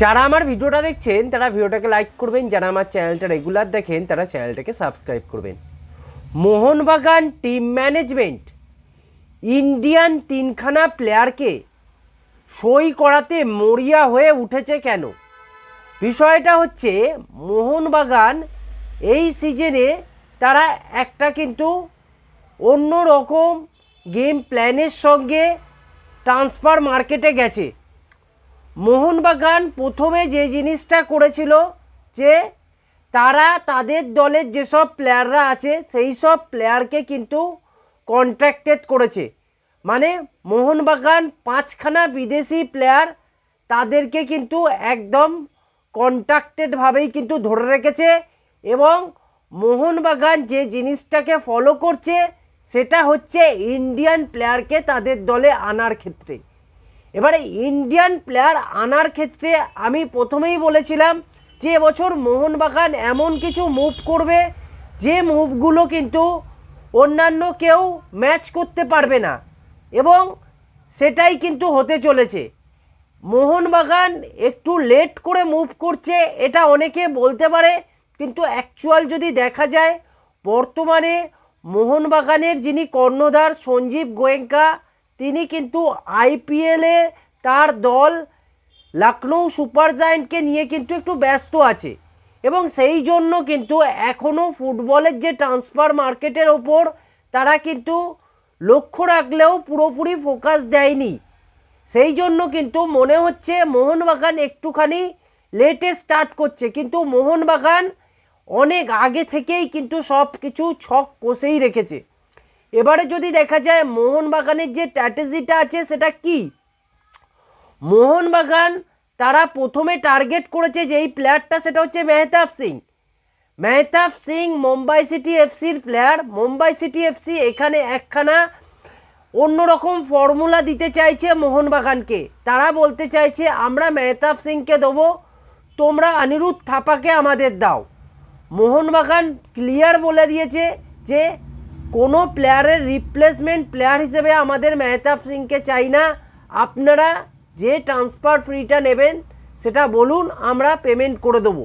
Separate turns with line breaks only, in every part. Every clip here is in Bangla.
যারা আমার ভিডিওটা দেখছেন, তারা ভিডিওটাকে লাইক করবেন। যারা আমার চ্যানেলটা রেগুলার দেখেন, তারা চ্যানেলটাকে সাবস্ক্রাইব করবেন। মোহনবাগান টিম ম্যানেজমেন্ট ইন্ডিয়ান তিনখানা প্লেয়ারকে সই করাতে মরিয়া হয়ে উঠেছে কেন? বিষয়টা হচ্ছে, মোহনবাগান এই সিজনে তারা একটা কিন্তু অন্য রকম গেম প্ল্যানের সঙ্গে ট্রান্সফার মার্কেটে গেছে। মোহনবাগান প্রথমে যে জিনিসটা করেছিল যে তারা তাদের দলের যেসব প্লেয়াররা আছে, সেই সব প্লেয়ারকে কিন্তু কন্ট্রাক্টেড করেছে। মানে মোহনবাগান পাঁচখানা বিদেশি প্লেয়ার তাদেরকে কিন্তু একদম কন্ট্রাক্টেডভাবেই কিন্তু ধরে রেখেছে এবং মোহনবাগান যে জিনিসটাকে ফলো করছে, সেটা হচ্ছে ইন্ডিয়ান প্লেয়ারকে তাদের দলে আনার ক্ষেত্রে। এবারে ইন্ডিয়ান প্লেয়ার আনার ক্ষেত্রে আমি প্রথমেই বলেছিলাম যে এবছর মোহনবাগান এমন কিছু মুভ করবে, যে মুভগুলো কিন্তু অন্যান্য কেউ ম্যাচ করতে পারবে না। এবং সেটাই কিন্তু হতে চলেছে। মোহনবাগান একটু লেট করে মুভ করছে, এটা অনেকে বলতে পারে, কিন্তু অ্যাকচুয়াল যদি দেখা যায়, বর্তমানে মোহনবাগানের যিনি কর্ণধার সঞ্জীব গোয়েঙ্কা তিনি কিন্তু আইপিএলে তার দল লখনৌ সুপার জায়েন্টকে নিয়ে কিন্তু একটু ব্যস্ত আছে। এবং সেই জন্য কিন্তু এখনও ফুটবলের যে ট্রান্সফার মার্কেটের ওপর তারা কিন্তু লক্ষ্য রাখলেও পুরোপুরি ফোকাস দেয়নি। সেই জন্য কিন্তু মনে হচ্ছে মোহনবাগান একটুখানি লেটে স্টার্ট করছে। কিন্তু মোহনবাগান অনেক আগে থেকেই কিন্তু সব কিছু ছক কষেই রেখেছে। এবারে যদি দেখা যায় মোহনবাগানের যে স্ট্র্যাটেজিটা আছে, সেটা কি? মোহনবাগান তারা প্রথমে টার্গেট করেছে যে এই প্লেয়ারটা সেটা হচ্ছে মেহতাব সিং। মেহতাব সিং মুম্বাই সিটি এফসির প্লেয়ার। মুম্বাই সিটি এফসি এখানে একখানা অন্যরকম ফর্মুলা দিতে চাইছে মোহনবাগানকে। তারা বলতে চাইছে, আমরা মেহতাব সিংকে দেবো, তোমরা অনিরুদ্ধ থাপাকে আমাদের দাও। মোহনবাগান ক্লিয়ার বলে দিয়েছে যে কোনো প্লেয়ারের রিপ্লেসমেন্ট প্লেয়ার হিসেবে আমাদের মেহতাব সিংকে চাই না। আপনারা যে ট্রান্সফার ফ্রিটা নেবেন, সেটা বলুন, আমরা পেমেন্ট করে দেবো।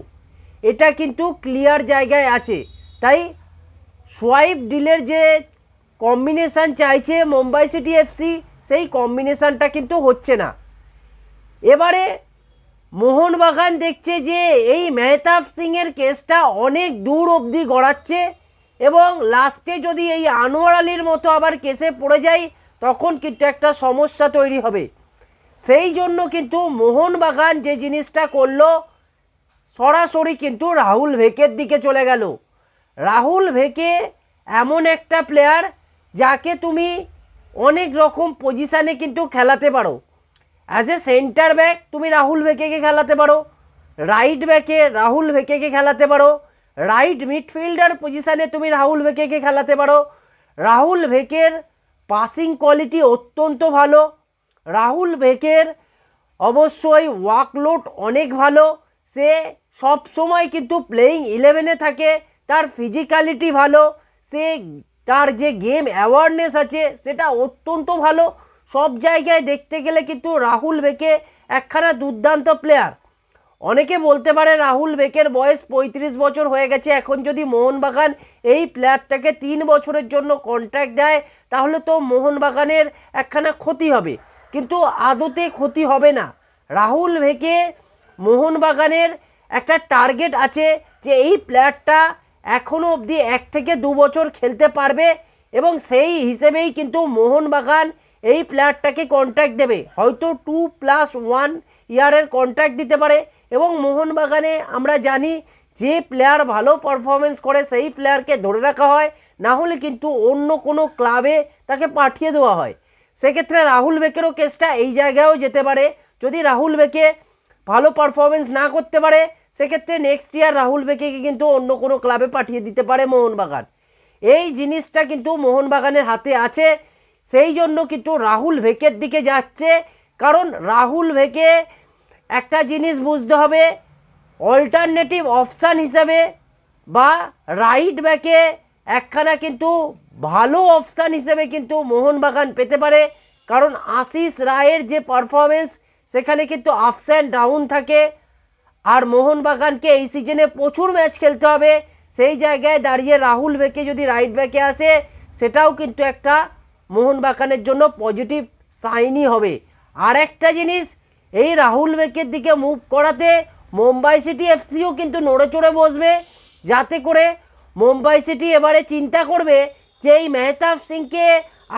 এটা কিন্তু ক্লিয়ার জায়গায় আছে। তাই সোয়াইপ ডিলের যে কম্বিনেশান চাইছে মুম্বাই সিটি এফসি সেই কম্বিনেশানটা কিন্তু হচ্ছে না। এবারে মোহনবাগান দেখছে যে এই মেহতাব সিংয়ের কেসটা অনেক দূর অবধি গড়াচ্ছে। এবং লাস্টে যদি এই আনোয়ার আলীর মতো আবার কেসে পড়ে যায় তখন কিন্তু একটা সমস্যা তৈরি হবে। সেই জন্য কিন্তু মোহনবাগান যে জিনিসটা করল, সরাসরি কিন্তু রাহুল ভেকের দিকে চলে গেল। রাহুল ভেকে এমন একটা প্লেয়ার যাকে তুমি অনেক রকম পজিশানে কিন্তু খেলাতে পারো। অ্যাজ এ সেন্টার ব্যাক তুমি রাহুল ভেকেকে খেলাতে পারো। রাইট ব্যাকে রাহুল ভেকেকে খেলাতে পারো। রাইট মিডফিল্ডার পজিশানে তুমি রাহুল ভেকেকে খেলাতে পারো। রাহুল ভেকের পাসিং কোয়ালিটি অত্যন্ত ভালো। রাহুল ভেকের অবশ্যই ওয়ার্কলোড অনেক ভালো। সে সব সময় কিন্তু প্লেয়িং ইলেভেনে থাকে। তার ফিজিক্যালিটি ভালো। সে তার যে গেম অ্যাওয়ারনেস আছে, সেটা অত্যন্ত ভালো। সব জায়গায় দেখতে গেলে কিন্তু রাহুল ভেকে একখানা দুর্দান্ত প্লেয়ার অনেকে বলতে পারে রাহুল বেকের বয়স পঁয়ত্রিশ বছর হয়ে গেছে। এখন যদি মোহনবাগান এই প্লেয়ারটাকে তিন বছরের জন্য কন্ট্রাক্ট দেয়, তাহলে তো মোহনবাগানের একখানা ক্ষতি হবে। কিন্তু আদতে ক্ষতি হবে না। রাহুল ভেকে মোহনবাগানের একটা টার্গেট আছে যে এই প্লেয়ারটা এখনও অবধি এক থেকে দু বছর খেলতে পারবে এবং সেই হিসেবেই কিন্তু মোহনবাগান এই প্লেয়ারটাকে কন্ট্রাক্ট দেবে। হয়তো টু প্লাস ওয়ান ইয়ারের কন্ট্রাক্ট দিতে পারে। এবং মোহনবাগানে আমরা জানি যে প্লেয়ার ভালো পারফরমেন্স করে, সেই প্লেয়ারকে ধরে রাখা হয়। না হলে কিন্তু অন্য কোনো ক্লাবে তাকে পাঠিয়ে দেওয়া হয়। সেক্ষেত্রে রাহুল বেকেরও কেসটা এই জায়গায়ও যেতে পারে। যদি রাহুল বেকে ভালো পারফরমেন্স না করতে পারে, সেক্ষেত্রে নেক্সট ইয়ার রাহুল বেকেকে কিন্তু অন্য কোনো ক্লাবে পাঠিয়ে দিতে পারে মোহনবাগান। এই জিনিসটা কিন্তু মোহনবাগানের হাতে আছে। সেই জন্য কিন্তু রাহুল ভেকের দিকে যাচ্ছে। কারণ রাহুল ভেকে একটা জিনিস বুঝতে হবে অল্টারনেটিভ অপশান হিসাবে বা রাইট ব্যাকে একখানা কিন্তু ভালো অপশান হিসেবে কিন্তু মোহনবাগান পেতে পারে। কারণ আশিস রায়ের যে পারফরমেন্স সেখানে কিন্তু আপস অ্যান্ড ডাউন থাকে। আর মোহনবাগানকে এই সিজনে প্রচুর ম্যাচ খেলতে হবে। সেই জায়গায় দাঁড়িয়ে রাহুল বেকে যদি রাইট ব্যাকে আসে, সেটাও কিন্তু একটা মোহনবাগানের জন্য পজিটিভ সাইনই হবে। আর একটা জিনিস এই রাহুল বেকের দিকে মুভ করাতে মুম্বাই সিটি এফসিও কিন্তু নড়ে চড়ে বসবে। যাতে করে মুম্বাই সিটি এবারে চিন্তা করবে যে এই মেহতাব সিংকে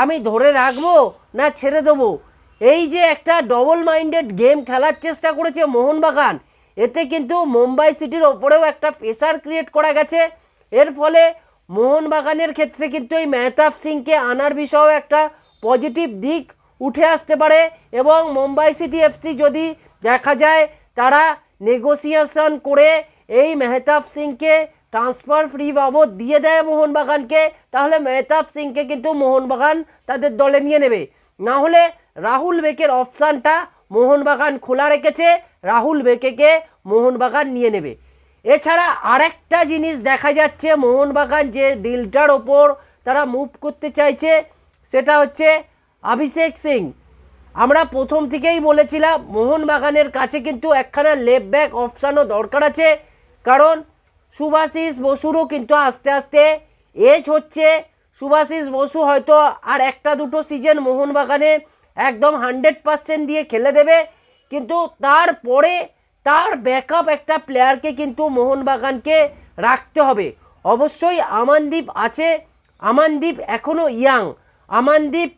আমি ধরে রাখব না ছেড়ে দেবো। এই যে একটা ডবল মাইন্ডেড গেম খেলার চেষ্টা করেছে মোহনবাগান, এতে কিন্তু মুম্বাই সিটির ওপরেও একটা প্রেশার ক্রিয়েট করা গেছে। এর ফলে মোহনবাগানের ক্ষেত্রে কিন্তু এই মেহতাব সিংকে আনার বিষয়েও একটা পজিটিভ দিক উঠে আসতে পারে এবং মুম্বাই সিটি এফসি যদি দেখা যায় তারা নেগোসিয়েশন করে এই মেহতাব সিংকে ট্রান্সফার ফ্রি বাবদ দিয়ে দেয় মোহনবাগানকে, তাহলে মেহতাব সিংকে কিন্তু মোহনবাগান তাদের দলে নিয়ে নেবে। না হলে রাহুল বেকের অপশানটা মোহনবাগান খোলা রেখেছে, রাহুল বেকেকে মোহনবাগান নিয়ে নেবে। এছাড়া আরেকটা জিনিস দেখা যাচ্ছে, মোহনবাগান যে ডিলটার ওপর তারা মুভ করতে চাইছে, সেটা হচ্ছে অভিষেক সিং, আমরা প্রথম থেকেই বলেছিলাম, মোহনবাগানের কাছে কিন্তু একখানা লেফট ব্যাক অপশানও দরকার আছে। কারণ সুভাশিস বসুরও কিন্তু আস্তে আস্তে এজ হচ্ছে। সুভাশিস বসু হয়তো আর একটা দুটো সিজন মোহনবাগানে একদম হান্ড্রেড পার্সেন্ট দিয়ে খেলে দেবে। কিন্তু তারপরে তার ব্যাকআপ একটা প্লেয়ারকে কিন্তু মোহনবাগানকে রাখতে হবে। অবশ্যই আমানদীপ আছে। আমানদীপ এখনও ইয়াং আমানদীপ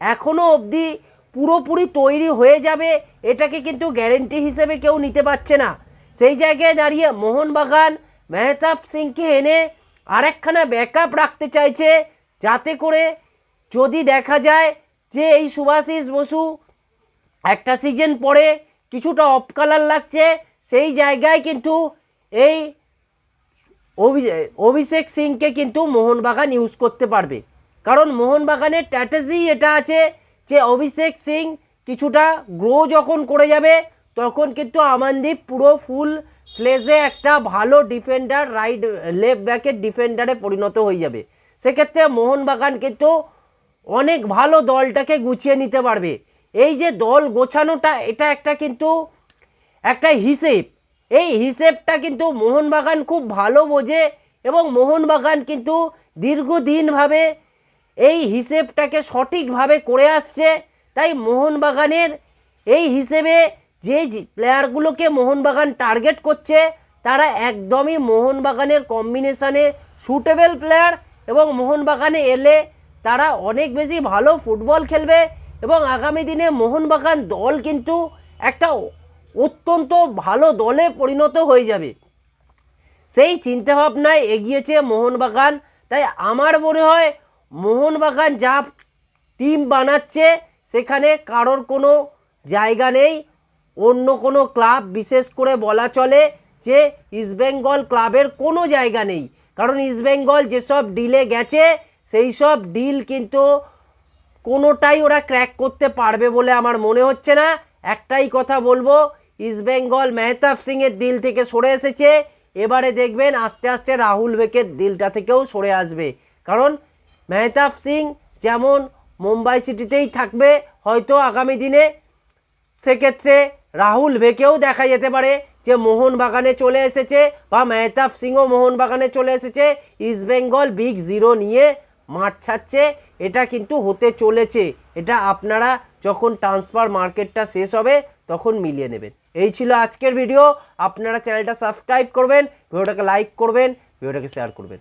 এখনও অবধি পুরোপুরি তৈরি হয়ে যাবে, এটাকে কিন্তু গ্যারেন্টি হিসেবে কেউ নিতে পারছে না। সেই জায়গায় দাঁড়িয়ে মোহনবাগান, মেহতাব সিংকে এনে আরেকখানা ব্যাকআপ রাখতে চাইছে, যাতে করে যদি দেখা যায় যে এই সুভাশিস বসু একটা সিজন পরে কিছুটা অফ কালার লাগছে, সেই জায়গায় কিন্তু এই অভি- অভিষেক সিংকে কিন্তু মোহনবাগান ইউজ করতে পারবে। কারণ মোহনবাগানের স্ট্র্যাটেজি এটা আছে যে অভিষেক সিং কিছুটা গ্রো যখন করে যাবে, তখন কিন্তু আমানদীপ পুরো ফুল ফ্লেজে একটা ভালো ডিফেন্ডার রাইট লেফট ব্যাকের ডিফেন্ডারে পরিণত হয়ে যাবে। সেক্ষেত্রে মোহনবাগান কিন্তু অনেক ভালো দলটাকে গুছিয়ে নিতে পারবে। এই যে দল গোছানোটা, এটা একটা কিন্তু একটা হিসেব। এই হিসেবটা কিন্তু মোহনবাগান খুব ভালো বোঝে এবং মোহনবাগান কিন্তু দীর্ঘদিনভাবে এই হিসেবটাকে সঠিকভাবে করে আসছে, তাই মোহনবাগানের এই হিসেবে যে প্লেয়ারগুলোকে মোহনবাগান টার্গেট করছে, তারা একদমই মোহনবাগানের কম্বিনেশানে সুটেবল প্লেয়ার এবং মোহনবাগানে এলে তারা অনেক বেশি ভালো ফুটবল খেলবে এবং আগামী দিনে মোহনবাগান দল কিন্তু একটা অত্যন্ত ভালো দলে পরিণত হয়ে যাবে। সেই চিন্তাভাবনায় এগিয়েছে মোহনবাগান, তাই আমার মনে হয় মোহনবাগান যা টিম বানাচ্ছে, সেখানে কারোর কোনো জায়গা নেই। অন্য কোনো ক্লাব বিশেষ করে বলা চলে যে ইস্টবেঙ্গল ক্লাবের কোনো জায়গা নেই। কারণ ইস্টবেঙ্গল যেসব ডিলে গেছে, সেই সব ডিল কিন্তু কোনোটাই ওরা ক্র্যাক করতে পারবে বলে আমার মনে হচ্ছে না। একটাই কথা বলব ইস্টবেঙ্গল মেহতাব সিংয়ের দিল থেকে সরে এসেছে। এবারে দেখবেন আস্তে আস্তে রাহুল বেকের দিলটা থেকেও সরে আসবে। কারণ মেহতাব সিং যেমন মুম্বাই সিটিতেই থাকবে, হয়তো আগামী দিনে। সেক্ষেত্রে রাহুল ভেকেও দেখা যেতে পারে যে মোহনবাগানে চলে এসেছে বা মেহতাব সিংও মোহনবাগানে চলে এসেছে। ইস্টবেঙ্গল বিগ জিরো নিয়ে মাঠ ছাড়ছে, এটা কিন্তু হতে চলেছে। এটা আপনারা যখন ট্রান্সফার মার্কেটটা শেষ হবে তখন মিলিয়ে নেবেন। এই ছিল আজকের ভিডিও। আপনারা চ্যানেলটা সাবস্ক্রাইব করবেন, ভিডিওটাকে লাইক করবেন, ভিডিওটাকে শেয়ার করবেন।